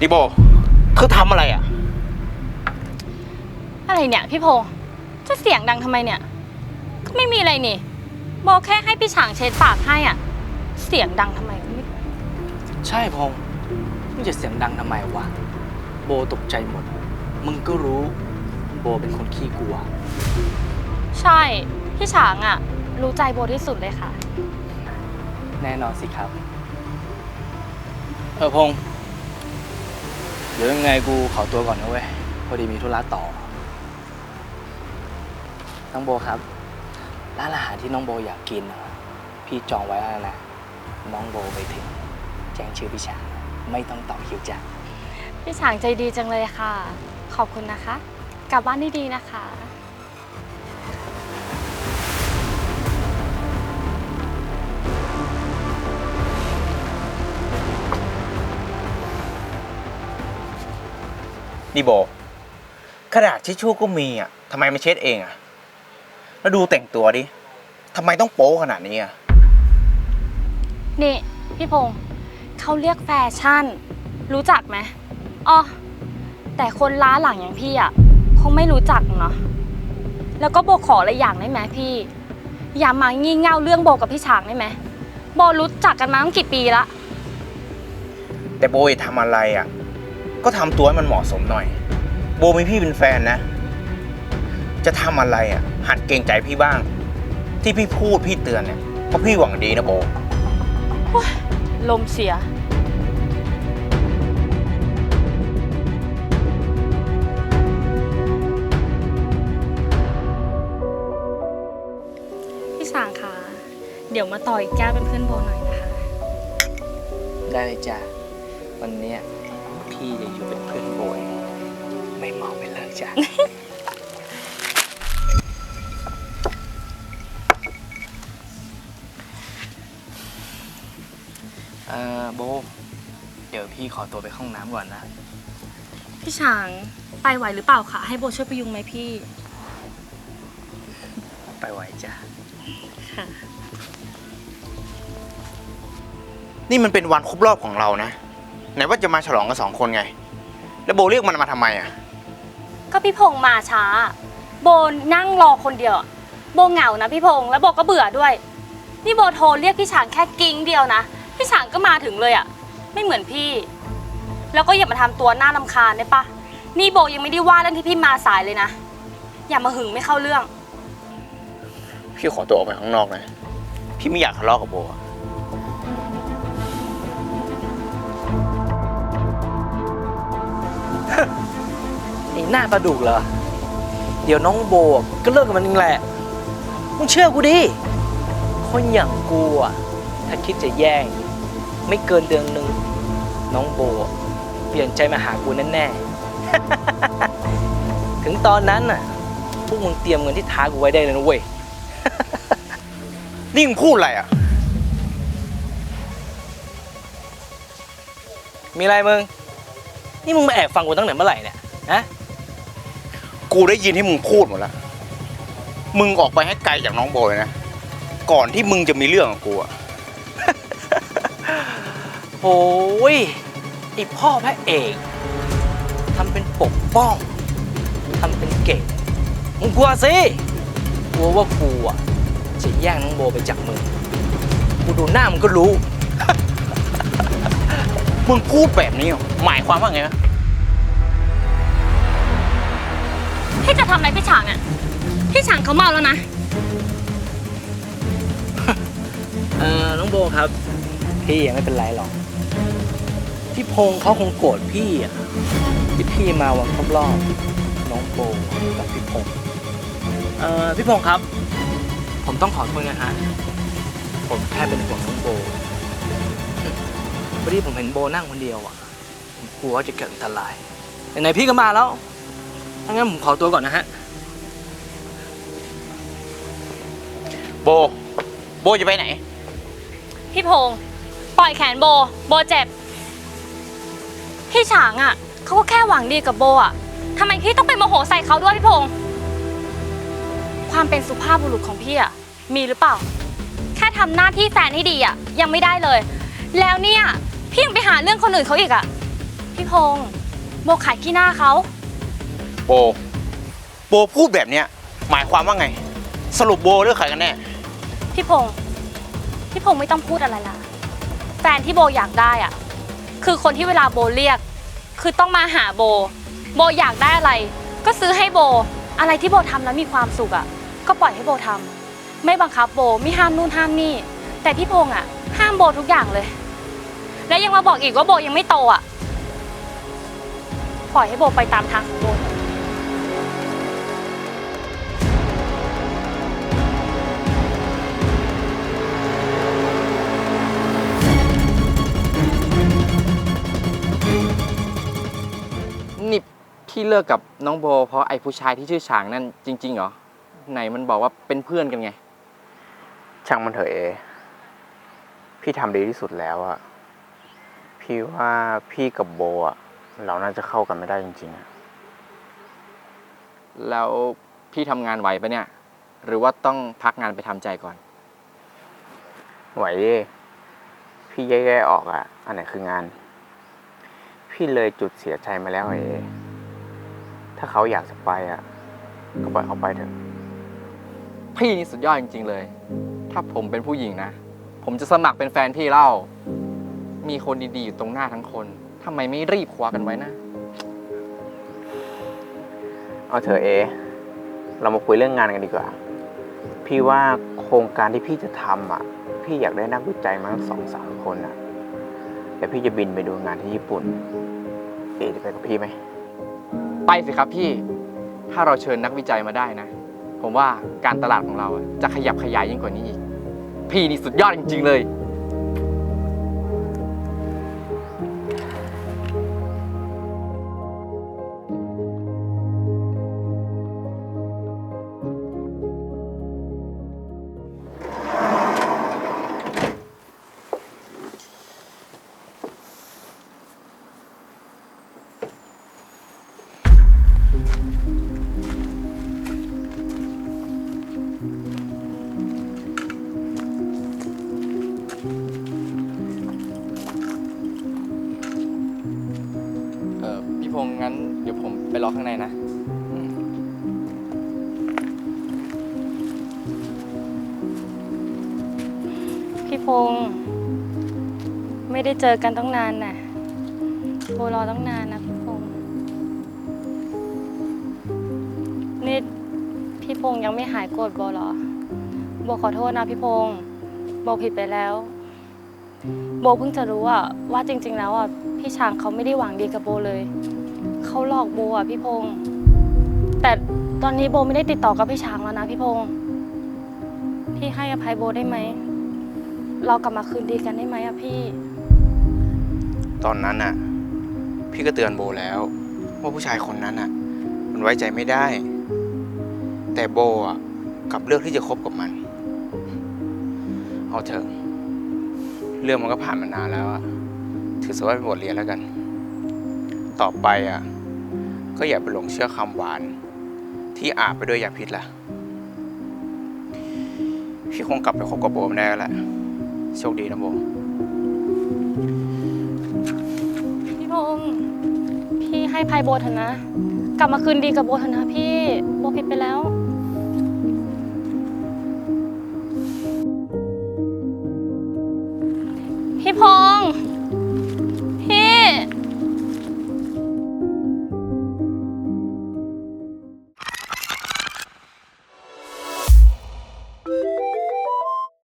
ดิโบเธอทำอะไรอะ อะไรเนี่ยพี่พงษ์จะเสียงดังทำไมเนี่ยก็ไม่มีอะไรนี่โบแค่ให้พี่ฉางเช็ดปากให้อะ เสียงดังทำไมก็ไม่ใช่พงษ์มึงจะเสียงดังทำไมวะ โบตกใจหมด มึงก็รู้ โบเป็นคนขี้กลัว ใช่ พี่ฉางอะ รู้ใจโบที่สุดเลยค่ะ แน่นอนสิครับ เออพงษ์ เดี๋ยวยังไงกูขอตัวก่อนนะเว้ย พอดีมีธุระต่อ น้องโบครับ ร้านอาหารที่น้องโบอยากกินอะพี่จองไว้แล้วนะ น้องโบไปถึง แจ้งชื่อพี่ชางไม่ต้องต่อคิวจ้ะ พี่ฉางใจดีจังเลยค่ะ ขอบคุณนะคะ กลับบ้านดีๆนะคะ ดิโบกระดาษทิชชู่ก็มีอะทำไมไม่เช็ดเองอะ แล้วดูแต่งตัวดิทำไมต้องโป๊ขนาดนี้อะ นี่ พี่พงษ์เขาเรียกแฟชั่น รู้จักไหมอ๋อแต่คนล้าหลังอย่างพี่อะคงไม่รู้จักเนาะแล้วก็โบขออะไรอย่างได้ไหมพี่ อย่ามางี่เง่าเรื่องโบกับพี่ฉางได้ไหมโบรู้จักกันมาตั้งกี่ปีละแต่โบจะทำอะไรอะ ก็ทำตัวให้มันเหมาะสมหน่อย โบมีพี่เป็นแฟนนะ จะทำอะไรอะ หัดเกรงใจพี่บ้าง ที่พี่พูดพี่เตือนเนี่ยเพราะพี่หวังดีนะโบ ลมเสีย พี่ฉางคะเดี๋ยวมาต่ออีกแก้วเป็นเพื่อนโบหน่อยนะคะ ได้เลยจ้ะวันเนี้ย พี่จะอยู่เป็นเพื่อนโบยไม่เมาไม่เลิกจ้ะ เอ่อโบ เดี๋ยวพี่ขอตัวไปเข้าห้องน้ำก่อนนะ พี่ฉางไปไหวหรือเปล่าคะให้โบช่วยพยุงไหมพี่ ไปไหวจ้ะ ค่ะ นี่มันเป็นวันครบรอบของเรานะ ไหนว่าจะมาฉลองกันสองคนไง แล้วโบเรียกมันมาทำไมอะ ก็พี่พงษ์มาช้า โบนั่งรอคนเดียวอะโบเหงานะพี่พงษ์แล้วโบก็เบื่อด้วย นี่โบโทรเรียกพี่ฉางแค่กิ้งเดียวนะ พี่ฉางก็มาถึงเลยอะไม่เหมือนพี่ แล้วก็อย่ามาทำตัวหน้าลำคาญได้ปะนี่โบยังไม่ได้ว่าเรื่องที่พี่มาสายเลยนะ อย่ามาหึงไม่เข้าเรื่อง พี่ขอตัวออกไปข้างนอกนะ พี่ไม่อยากทะเลาะกับโบอะ ไอ้หน้าปลาดุกเหรอ เดี๋ยวน้องโบก็เลิกกับมันเองแหละ มึงเชื่อกูดิ คนอย่างกูอะถ้าคิดจะแย่ง ไม่เกินเดือนหนึ่งน้องโบเปลี่ยนใจมาหากูแน่ๆ ถึงตอนนั้นน่ะ พวกมึงเตรียมเงินที่ท้ากูไว้ได้เลยนะเว้ย นี่มึงพูดอะไรอะ มีอะไรมึง นี่มึงมาแอบฟังกูตั้งแต่เมื่อไหร่เนี่ยฮะกูได้ยินที่มึงพูดหมดแล้ว มึงออกไปให้ไกลจากน้องโบเลยนะ ก่อนที่มึงจะมีเรื่องกับกูอะ โอ้ยไอพ่อพระเอกทำเป็นปกป้องทำเป็นเก่ง มึงกลัวสิกลัวว่ากูอะจะแย่งน้องโบไปจากมึง กูดูหน้ามึงก็รู้ มึงพูดแบบนี้เหรอหมายความว่าไงนะพี่จะทำอะไรพี่ฉางอะพี่ฉางเขาเมาแล้วนะ เออน้องโบครับ พี่ยังไม่เป็นไรหรอก พี่พงษ์เขาคงโกรธพี่อะที่พี่มาวันครบรอบน้องโบกับพี่พงษ์เอ่อพี่พงษ์ครับ ผมต้องขอโทษนะฮะผมแค่เป็นห่วงน้องโบพ อดีผมเห็นโบนั่งคนเดียวอะ ผมกลัวว่าจะเกิดอันตรายไหนๆพี่ก็มาแล้วถ้างั้นผมขอตัวก่อนนะฮะ โบ โบจะไปไหน พี่พงษ์ปล่อยแขนโบ โบเจ็บ พี่ฉางอะเขาก็แค่หวังดีกับโบอะทำไมพี่ต้องไปโมโหใส่เขาด้วยพี่พงษ์ความเป็นสุภาพบุรุษของพี่อะมีหรือเปล่า แค่ทำหน้าที่แฟนให้ดีอะยังไม่ได้เลย แล้วเนี่ย พี่ยังไปหาเรื่องคนอื่นเขาอีกอะพพี่พงษ์โบขายขี้หน้าเขาโบ โบพูดแบบเนี้ย หมายความว่าไง สรุปโบเลือกใครกันแน่ พี่พงษ์พี่พงษ์ไม่ต้องพูดอะไรละแฟนที่โบอยากได้อะคือคนที่เวลาโบเรียก คือต้องมาหาโบ โบอยากได้อะไร ก็ซื้อให้โบ อะไรที่โบทำแล้วมีความสุขอะก็ปล่อยให้โบทำไม่บังคับโบไม่ห้ามนู่นห้ามนี่ แต่พี่พงษ์อะห้ามโบทุกอย่างเลย และยังมาบอกอีกว่าโบยังไม่โตอะปล่อยให้โบไปตามทางของโบเถอะนี่พี่เลิกกับน้องโบ เพราะไอ้ผู้ชายที่ชื่อฉางนั่นจริงๆเหรอ ไหนมันบอกว่าเป็นเพื่อนกันไง ช่างมันเถอะเอ พี่ทำดีที่สุดแล้วอะ พี่ว่าพี่กับโบอะเราน่าจะเข้ากันไม่ได้จริงๆอะแล้วพี่ทำงานไหวปะเนี่ย หรือว่าต้องพักงานไปทำใจก่อน ไหวดิพี่แยกๆออกอะอันไหนคืองาน พี่เลยจุดเสียใจมาแล้วเอถ้าเขาอยากจะไปอะก็ปล่อยเขาไปเถอะ พี่นี่สุดยอดจริง ๆ เลย ถ้าผมเป็นผู้หญิงนะ ผมจะสมัครเป็นแฟนพี่เล่า มีคนดีๆอยู่ตรงหน้าทั้งคนทำไมไม่รีบคว้ากันไว้นะ เอาเถอะเอ เรามาคุยเรื่องงานกันดีกว่า พี่ว่าโครงการที่พี่จะทำอะ พี่อยากได้นักวิจัยมาสักสองสามคนอะแล้วพี่จะบินไปดูงานที่ญี่ปุ่น เอจะไปกับพี่ไหม ไปสิครับพี่ ถ้าเราเชิญนักวิจัยมาได้นะ ผมว่าการตลาดของเราอะจะขยับขยายยิ่งกว่านี้อีก พี่นี่สุดยอดจริง ๆ เลย ไรนนะพี่พงษ์ไม่ได้เจอกันต้องนานน่ะโบรอต้องนานนะพี่พงษ์นี่พี่พงษ์ยังไม่หายโกรธโบเหรอโบขอโทษนะพี่พงษ์โบผิดไปแล้วโบเพิ่งจะรู้อะว่าจริง ๆ แล้วอะพี่ช้างเขาไม่ได้หวังดีกับโบเลย เขาหลอกโบอะพี่พงษ์แต่ตอนนี้โบไม่ได้ติดต่อกับพี่ช้างแล้วนะพี่พงษ์พี่ให้อภัยโบได้ไหม เรากลับมาคืนดีกันได้ไหมอะพี่ ตอนนั้นน่ะ พี่ก็เตือนโบแล้ว ว่าผู้ชายคนนั้นน่ะ มันไว้ใจไม่ได้ แต่โบอะกลับเลือกที่จะคบกับมัน เอาเถอะ เรื่องมันก็ผ่านมานานแล้วอะถือซะว่าเป็นบทเรียนแล้วกัน ต่อไปอะ ก็อย่าไปหลงเชื่อคำหวาน ที่อาบไปด้วยยาพิษล่ะ พี่คงกลับไปคบกับโบม่ได้แล้วแหละโชคดีนะโบพี่พงษ์พี่ให้ภัยโบเถอะนะ กลับมาคืนดีกับโบเถอะนะพี่ โบผิดไปแล้ว